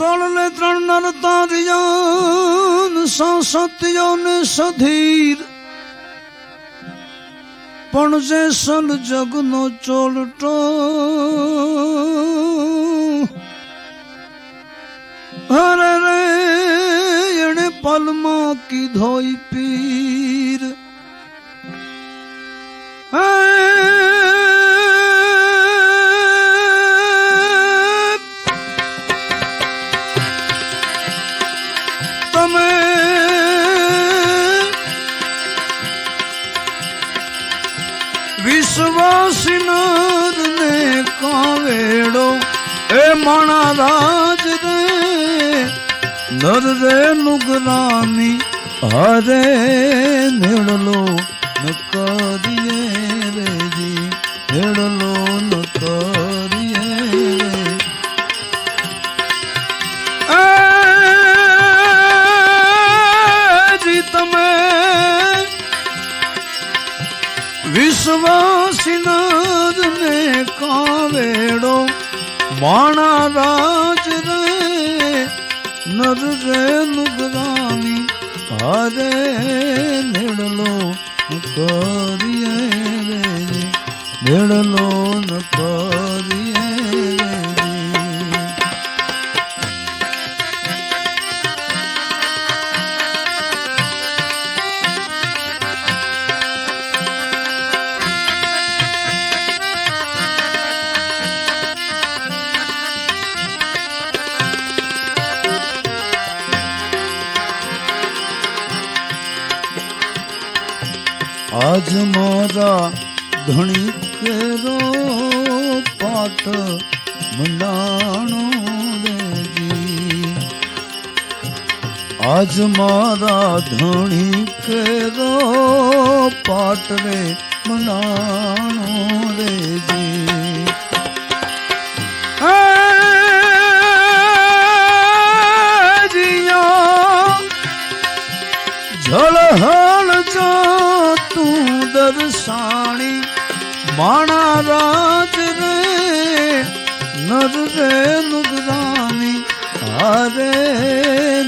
તોળને ત્રણ નર તારિયાન સાસત્યો ને સધીર. પણ જે સલ જગનો ચોલટો, હરે રે, એણે પલમાં કીધોઈ પીર. વિશ્વાસીનાર ને કાવેડો એ માણા રાજ રે નર રે નુગરાની હરે વિશ્વાસીનાદ ને કાવેડો માણા રાજ રે નર રે નુગરાની હરે નિળલો કરીએ રે નિળલો ન કરીએ. આજ મારા ધણી કેરો પાઠ મંડાણો રેજી આજ મારા ધણી કેરો પાઠ રે મંડાણો રેજી આ જીયો માણા રાત રે નર રે નુગરાની હારે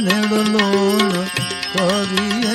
નેડલો કરીએ.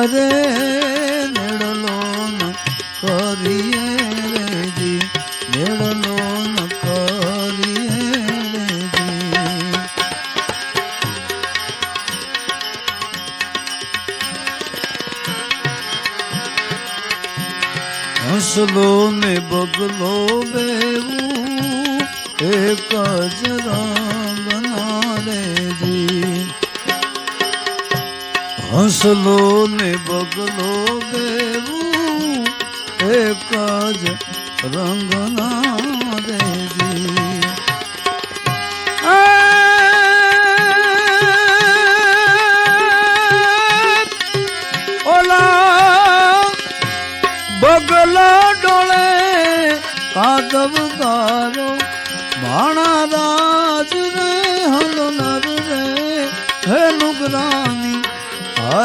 હરે મેળલો ન કરીએ રેજી મેળલો ન કરીએ રેજી. હસલો ને બગલો બેવું એક જ હસલો ને બગલો દેવું એક જ રંગના રેજી ઓલા બગલા ડોળે કાદવ ગારો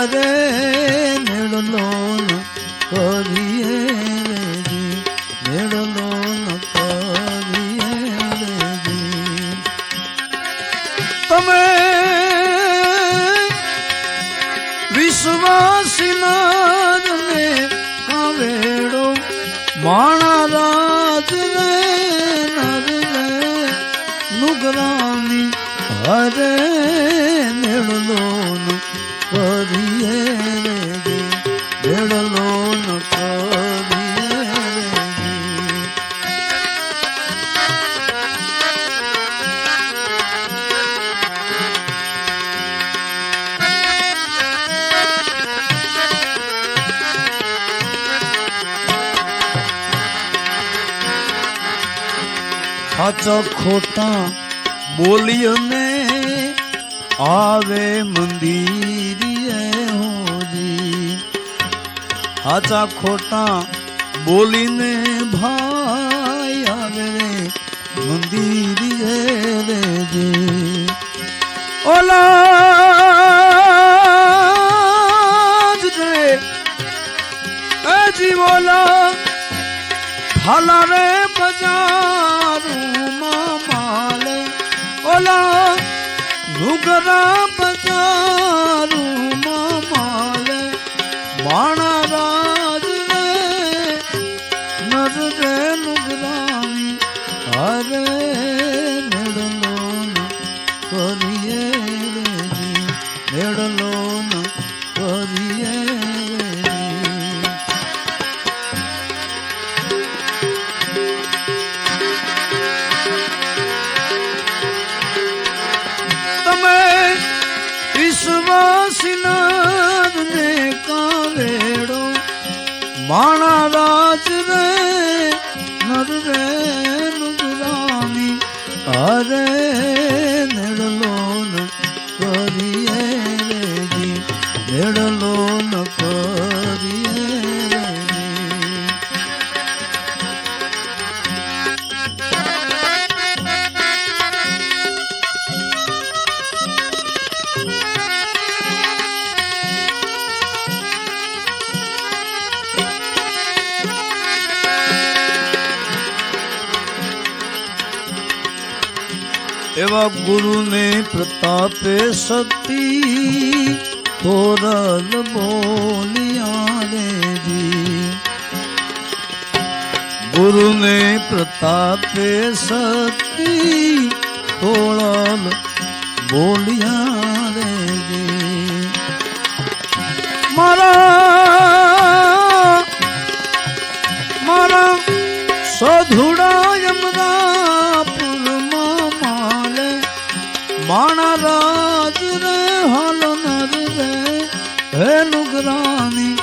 હરે નિડલો સાચા ખોટા બોલીને આવે મંદિર હોજી. સાચા ખોટા બોલીને ભાઈ આવે રે મંદિર રે જે ઓલા નુગરા બજારું માલે માણા રાજ નર રે નુગરાની હરે મેળલોન કરીએ રે મેળલોન એવા ગુરુને પ્રતાપે શક્તિ તોરલ બોલિયા રેજી ગુરુને પ્રતાપે શક્તિ તોળલ બોલિયા રેજી મારા માણા રાજ રે હાલ નર રે હે નુગરાની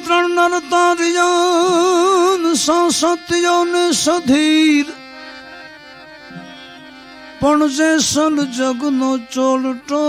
ત્રણ નર તારિયાન સાસત્યો ને સધીર પણ જે સલ જગનો ચોલટો